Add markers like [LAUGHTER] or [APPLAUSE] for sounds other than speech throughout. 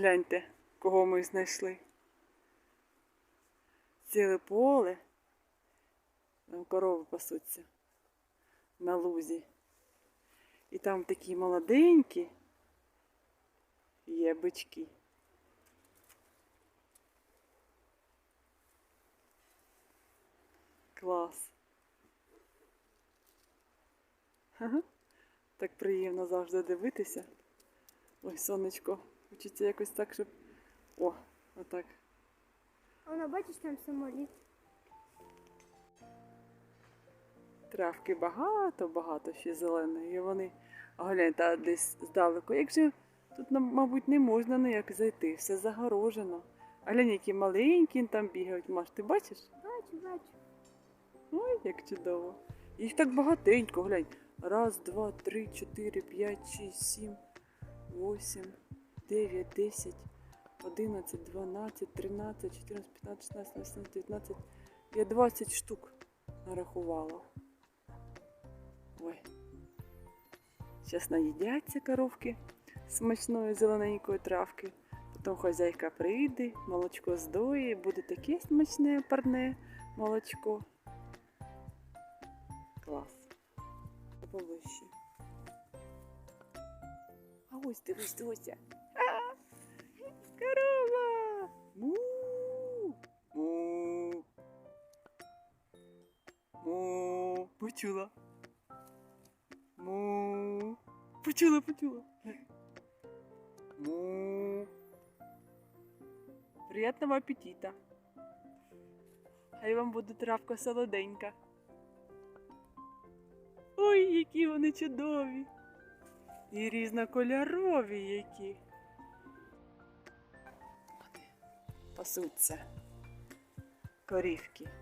Гляньте, кого ми знайшли. Ціле поле. Там корови пасуться на лузі. І там такі молоденькі є бички. Клас. Ага. Так приємно завжди дивитися. Ой, сонечко. Хочеться якось так, щоб. О, отак. А Воно, бачиш, там самоліт. Травки багато, багато ще зеленої. І вони, а гляньте, десь здалеку. Як же тут, мабуть, не можна ніяк зайти, все загорожено. А глянь, які маленькі там бігають. Маш, ти бачиш? Бачу, бачу. Ой, як чудово. Їх так багатенько, глянь. Раз, два, три, чотири, п'ять, шість, сім, восім, дев'ять, десять, одинадцять, дванадцять, тринадцять, чотирнадцять, п'ятнадцять, шістнадцять, вісімнадцять, дев'ятнадцять. Я двадцять штук нарахувала. Ой. Зараз наїдяться коровки смачної зелененької травки. Потім хазяйка прийде, молочко здоє, буде таке смачне парне молочко. Клас. Поближче. А ось дивись, Дося. Почула. Му! Почула, почула. Му! Приятного аппетита! Хай вам буде травка солоденька. Ой, які вони чудові. І різнокольорові які. Пасуться. Корівки.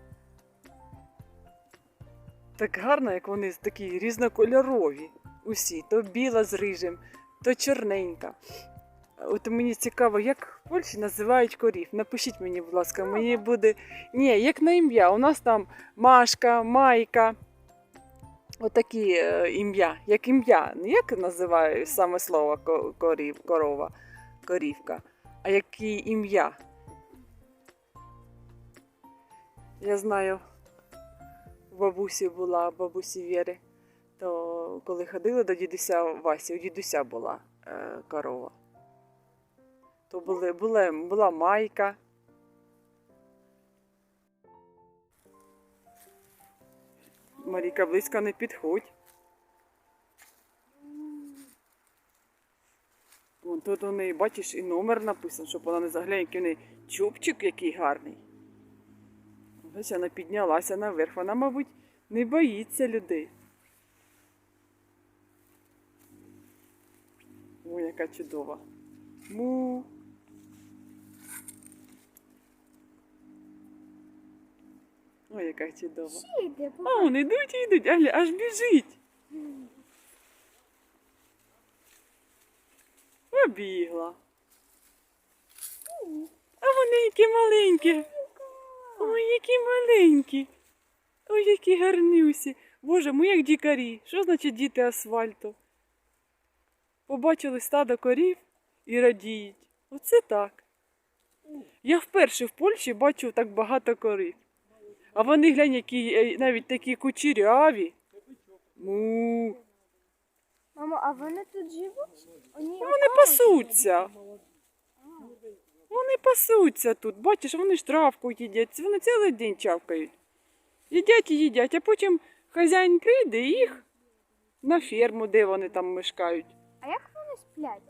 Так гарно, як вони такі різнокольорові. Усі. То біла з рижем, то чорненька. От мені цікаво, як в Польщі називають корів. Напишіть мені, будь ласка, мені буде. Ні, як на ім'я. У нас там Машка, Майка. Отакі е, ім'я. Як ім'я. Не як називаю саме слово корів, корова, корівка, а які ім'я. Я знаю, бабусі була, бабусі Віри, то коли ходили до дідуся Васі, у дідуся була е, корова. То були, була, була майка. Маріка, близько не підходь. Вон тут у неї, бачиш, і номер написано, щоб вона не загляне, який у неї чубчик який гарний. Ось вона піднялася наверх. Вона, мабуть, не боїться людей. Ой, яка чудова. Му. Ой, яка чудова. А, вони йдуть і йдуть, Аля, аж біжить. Побігла. А вони які маленькі. Ой, які маленькі. Ой, які гарнюсі. Боже, ми як дікарі. Що значить діти асфальту? Побачили стадо корів і радіють. Оце так. Я вперше в Польщі бачу так багато корів. А вони глянь, які е, навіть такі кучеряві. Му. Мамо, а вони тут живуть? Вони, Вони пасуться. Вони пасуться тут. Бачиш, вони ж травку їдять. Вони цілий день чавкають. Їдять і їдять, а потім хазяїн прийде і їх на ферму, де вони там мешкають. А як вони сплять?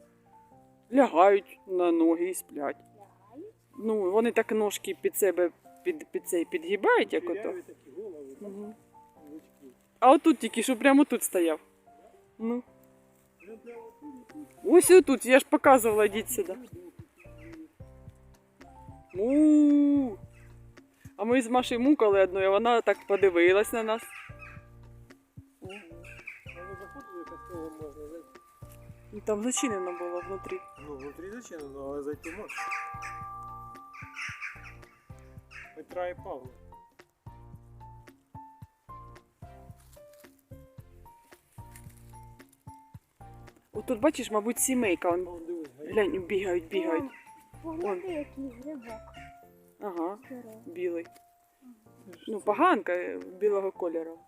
Лягають на ноги і сплять. Лягають. Ну, вони так ножки під себе під, під цей підгибають, як ото. Лучки. А отут тільки, що прямо тут стояв. Ну. Ось отут, я ж показувала, йдіть сюди. Му. А ми з Машею мукали одною, а вона так подивилась на нас. Вони заходили, кастовом можна зайти. Ну, Там зачинено було внутрі. Ну, внутрі зачинено, але зайти можна. Петра і Павла. Отут, бачиш, мабуть, сімейка. он Вон, дивись, Глянь, бігають, бігають. Погляньте, який грибок. Ага, Здоровий. білий. Ну, поганка е, білого кольору.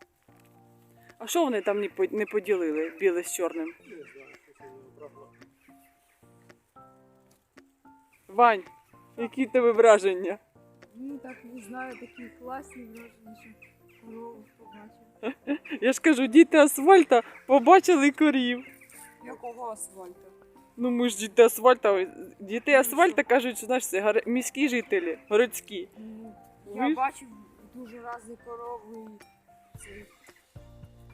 А що вони там не поділили біле з чорним? Вань, які тебе враження? Ну так не знаю, такі класні враження, що корову побачив. [LAUGHS] Я ж кажу, діти асфальта побачили корів. Якого асфальту? Ну ми ж діти асфальта. Діти асфальта кажуть, що знаєш, це гар- міські жителі, городські. Ну, Ви я бачив дуже разні корови і.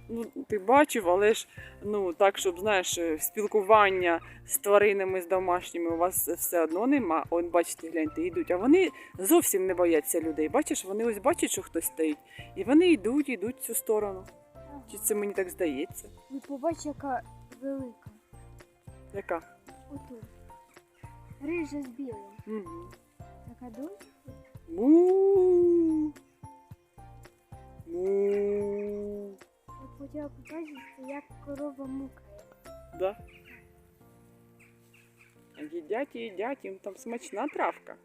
Ну, ти бачив, але ж ну так, щоб знаєш, е, спілкування з тваринами, з домашніми у вас все одно нема. От бачите, гляньте, йдуть. А вони зовсім не бояться людей. Бачиш, вони ось бачать, що хтось стоїть, і вони йдуть, йдуть в цю сторону. Чи це мені так здається? Ви побачите, яка велика. Яка? Отут. Рижа з білим. Угу. Така дуже. Му. Му. Я хотіла побачити, як корова мукає. Да. Їдять і їдять, їм там смачна травка.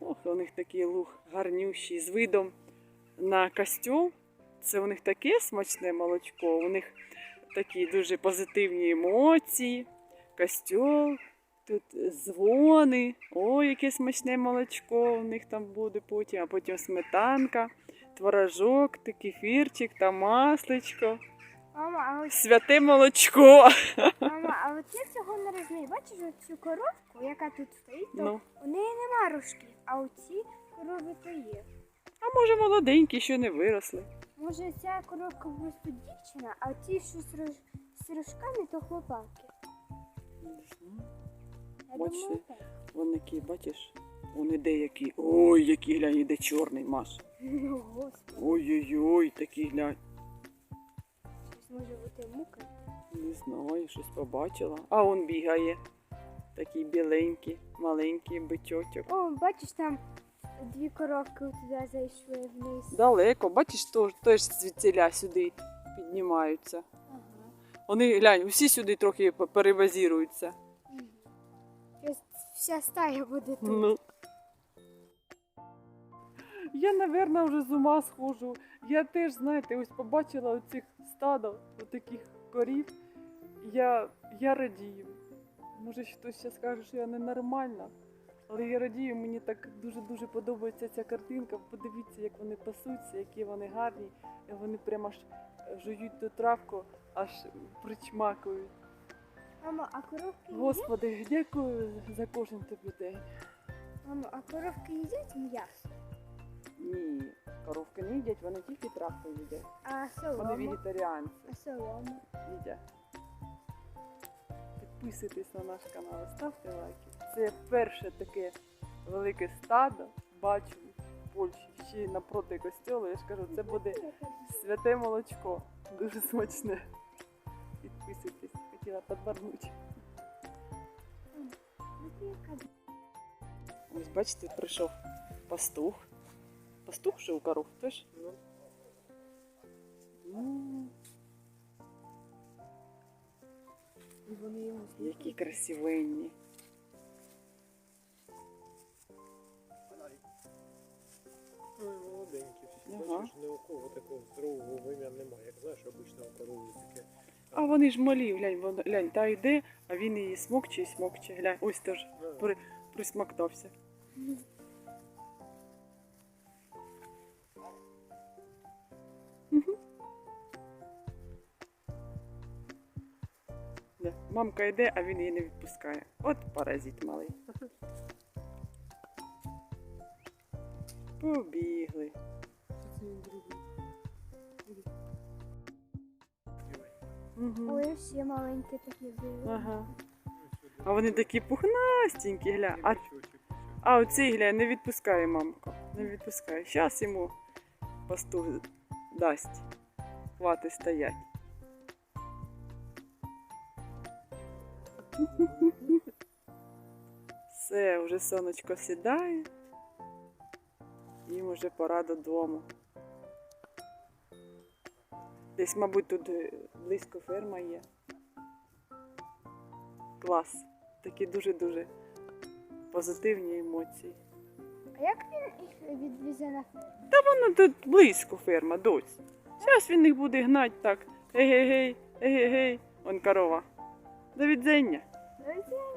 Ох, у них такий луг гарнющий з видом на костюм. Це у них таке смачне молочко. У них такі дуже позитивні емоції. Костюм, тут дзвони. Ой, яке смачне молочко у них там буде потім, а потім сметанка, творожок, та кефірчик та масличко. Мама, а ось Святе молочко. мама, а от я цього не розумію. Бачиш оцю коровку, яка тут стоїть, то Ну, у неї нема рожків, а у цій корови то є. А може молоденькі, що не виросли. Може ця коровка просто дівчина, а ті, що з, рож... з рожками, то хлопаки. Я Бачите? думаю, так. Вони які, бачиш? Вони деякі. Ой, який глянь, іде чорний Маш. Ну, господи, Ой-ой-ой, такий глянь. щось може бути мука. Не знаю, щось побачила. А он бігає. Такий біленький, маленький бичочок. О, бачиш, там дві коровки туди зайшли вниз. Далеко, бачиш, то- теж звідціля сюди піднімаються. Ага. Вони глянь, усі сюди трохи перебазіруються. Щось Вся стая буде тут. Ну. Я, напевно, вже з ума схожу. Я теж, знаєте, ось побачила оцих стадо, отаких корів. Я, я радію. Може, хтось ще скаже, що я ненормальна. Але я радію, мені так дуже-дуже подобається ця картинка. Подивіться, як вони пасуться, які вони гарні. Вони прямо аж жують ту травку, аж причмакують. Мамо, а коровки їдять? Господи, дякую за кожен тобі день. Мамо, а коровки їдять м'ясо? Ні, коровки не їдять, вони тільки травку їдять. А Вони вегетаріанці А солому? їдять. Підписуйтесь на наш канал, ставте лайки. Це перше таке велике стадо бачу в Польщі, ще й напроти костьолу. Я ж кажу, це буде святе молочко. Дуже смачне. Підписуйтесь, хотіла подбарнути. Ось бачите, прийшов пастух. Пастух же у коров, теж? Ну, Ну, І вони йому які красивенні. Ага. Бачиш, ні у кого такого здорового вим'я немає. Як знаєш, обично у корови таке. А вони ж малі, глянь, вона, глянь, та йде, а він її смокче і смокче. Глянь, ось теж при, присмоктався. Мгм. Да. Мамка йде, а він її не відпускає. От паразит малий. [LAUGHS] Побігли. Угу. Ой, всі маленькі такі були. Ага. А вони такі пухнастенькі, гля. А, а оцей гля не відпускає мамку. Не відпускає. Щас йому пастух дасть. Хвати стоять. Все, вже сонечко сідає. Їм вже пора додому. Десь, мабуть, тут е, близько ферма є. Клас. Такі дуже-дуже позитивні емоції. А як він їх відвезе на ферму? Та Воно тут близько ферма, дось. Зараз він їх буде гнати так. Егегей, егегей. Он корова. До відзення. Розумію.